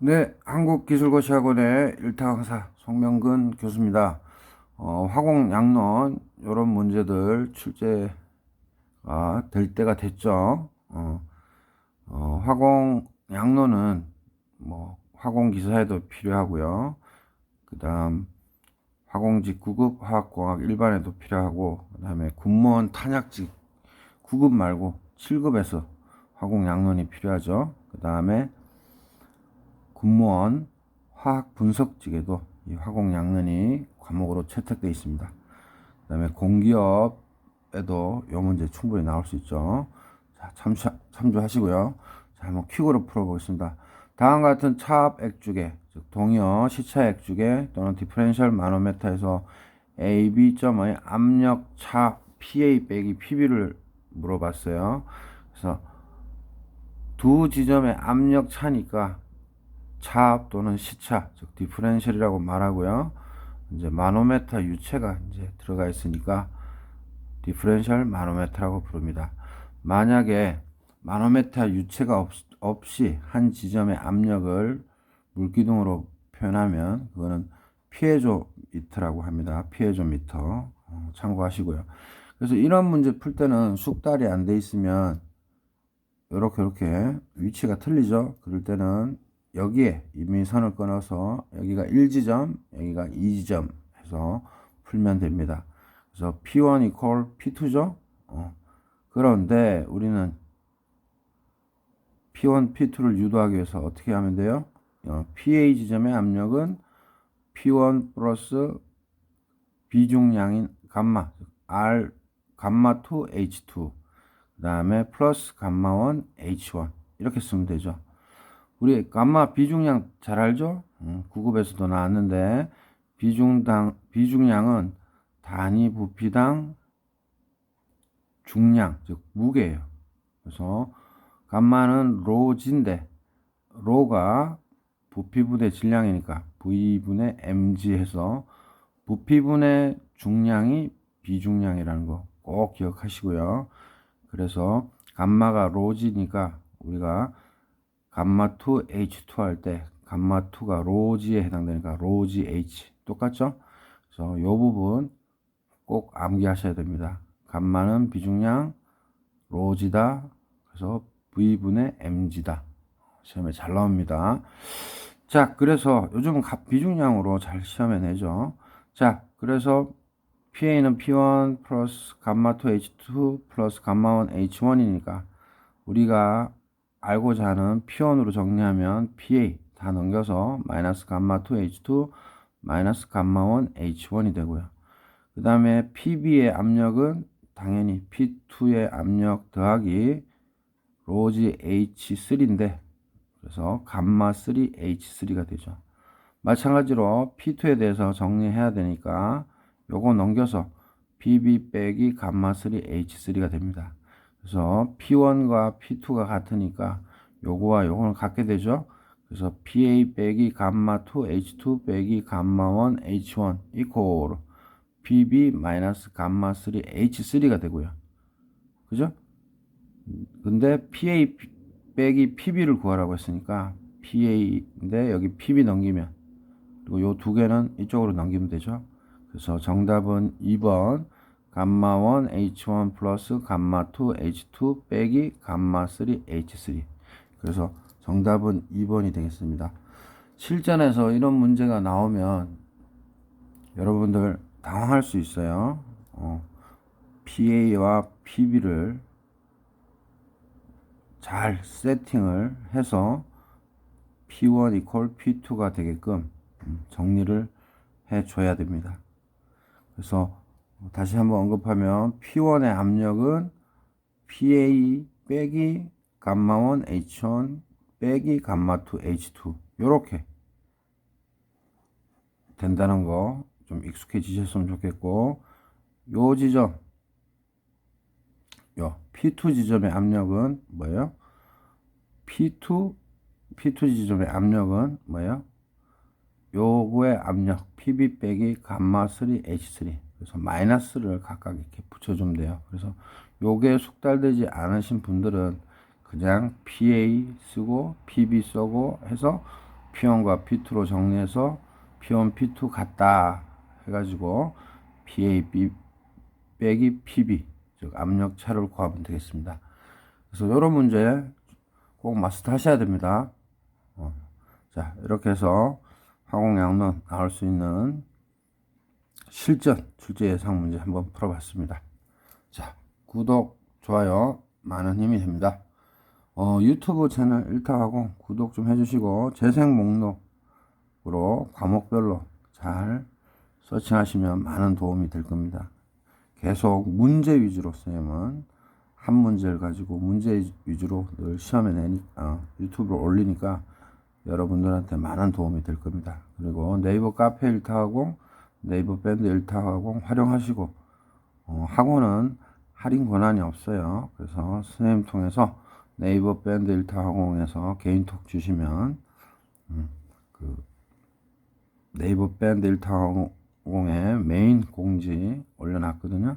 네, 한국기술고시학원의 일타강사 송명근 교수입니다. 어, 화공 양론 이런 문제들 출제가 될 때가 됐죠. 어, 어, 화공 양론은 뭐 화공 기사에도 필요하고요. 그다음 화공직 9급 화학공학 일반에도 필요하고 그다음에 군무원 탄약직 9급 말고 7급에서 화공 양론이 필요하죠. 그다음에 군무원 화학 분석직에도 이 화공 양론이 과목으로 채택되어 있습니다. 그 다음에 공기업에도 이 문제 충분히 나올 수 있죠. 자, 참조, 참조하시고요. 자, 한번 퀵으로 풀어보겠습니다. 다음과 같은 차압 액주계, 즉 동여 시차 액주계 또는 디퍼렌셜 마노메터에서 A, B점의 압력 차 PA 빼기 PB를 물어봤어요. 그래서 두 지점의 압력 차니까 차압 또는 시차, 즉 디퍼렌셜이라고 말하고요. 이제 마노메터 유체가 이제 들어가 있으니까 디퍼렌셜 마노메터라고 부릅니다. 만약에 마노메터 유체가 없, 없이 한 지점의 압력을 물기둥으로 표현하면 그거는 피에조 미터라고 합니다. 피에조 미터 어, 참고하시고요. 그래서 이런 문제 풀 때는 숙달이 안 돼 있으면 이렇게 이렇게 위치가 틀리죠. 그럴 때는 여기에 이미 선을 끊어서 여기가 1지점, 여기가 2지점 해서 풀면 됩니다. 그래서 P1 equal P2죠. 어. 그런데 우리는 P1, P2를 유도하기 위해서 어떻게 하면 돼요? 어, PA 지점의 압력은 P1 플러스 비중량인 감마, R 감마 2 H2 그 다음에 플러스 감마 1 H1 이렇게 쓰면 되죠. 우리 감마 비중량 잘 알죠? 음, 9급에서도 나왔는데 비중당 비중량은 단위 부피당 중량 즉 무게예요. 그래서 감마는 로지인데 로가 부피분의 질량이니까 V분의 mg 해서 부피분의 중량이 비중량이라는 거 꼭 기억하시고요. 그래서 감마가 로지니까 우리가 감마 2 H2 할 때 감마 2가 로지에 해당되니까 로지 H 똑같죠? 그래서 이 부분 꼭 암기하셔야 됩니다. 감마는 비중량 로지다. 그래서 V분의 mg다. 시험에 잘 나옵니다. 자, 그래서 요즘은 비중량으로 잘 시험에 내죠. 자, 그래서 PA는 P1 플러스 감마 2 H2 플러스 감마 1 H1이니까 우리가 알고자 하는 P1으로 정리하면 PA 다 넘겨서 마이너스 감마 2 H2 마이너스 감마 1 H1이 되고요. 그 다음에 PB의 압력은 당연히 P2의 압력 더하기 로지 H3인데 그래서 감마 3 H3가 되죠. 마찬가지로 P2에 대해서 정리해야 되니까 요거 넘겨서 PB 빼기 감마 3 H3가 됩니다. 그래서 P1과 P2가 같으니까 요거와 요거는 같게 되죠. 그래서 PA 빼기 감마 2 H2 빼기 감마 1 H1 이코르 PB 마이너스 감마 3 H3가 되고요. 그죠? 근데 PA 빼기 PB를 구하라고 했으니까 PA인데 여기 PB 넘기면 그리고 요 두 개는 이쪽으로 넘기면 되죠. 그래서 정답은 2번 감마 1 H1 플러스 감마 2 H2 빼기 감마 3 H3 그래서 정답은 2번이 되겠습니다. 실전에서 이런 문제가 나오면 여러분들 당황할 수 있어요. 어, PA와 PB를 잘 세팅을 해서 P1 equal P2가 되게끔 음, 정리를 해 줘야 됩니다. 그래서 다시 한번 언급하면 P1의 압력은 PA 빼기 감마1 H1 빼기 감마2 H2 이렇게 된다는 거 좀 익숙해지셨으면 좋겠고 요 지점 요 P2 지점의 압력은 뭐예요? P2 P2 지점의 압력은 뭐예요? 요거의 압력 PB 빼기 감마 3 H3 그래서 마이너스를 각각 이렇게 붙여주면 돼요. 그래서 요게 숙달되지 않으신 분들은 그냥 PA 쓰고 PB 쓰고 해서 P1과 P2로 정리해서 P1, P2 같다 해가지고 PAB 빼기 PB 즉 압력 차를 구하면 되겠습니다. 그래서 이런 문제 꼭 마스터 하셔야 됩니다. 어. 자 이렇게 해서 화공양론 나올 수 있는 실전 출제 예상 문제 한번 풀어봤습니다. 자 구독 좋아요 많은 힘이 됩니다. 어, 유튜브 채널 일타하고 구독 좀 해주시고 재생 목록으로 과목별로 잘 서칭하시면 많은 도움이 될 겁니다. 계속 문제 위주로 쌤은 한 문제를 가지고 문제 위주로 늘 시험에 내니까 어, 유튜브로 올리니까 여러분들한테 많은 도움이 될 겁니다. 그리고 네이버 카페 일타하고 네이버 밴드 일타하고 활용하시고 어, 학원은 할인 권한이 없어요. 그래서 선생님 통해서 네이버 밴드 일타항공에서 개인톡 주시면 음, 그 네이버 밴드 일타항공의 메인 공지 올려놨거든요.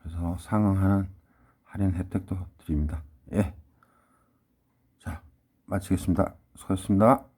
그래서 상응하는 할인 혜택도 드립니다. 예. 자, 마치겠습니다. 수고하셨습니다.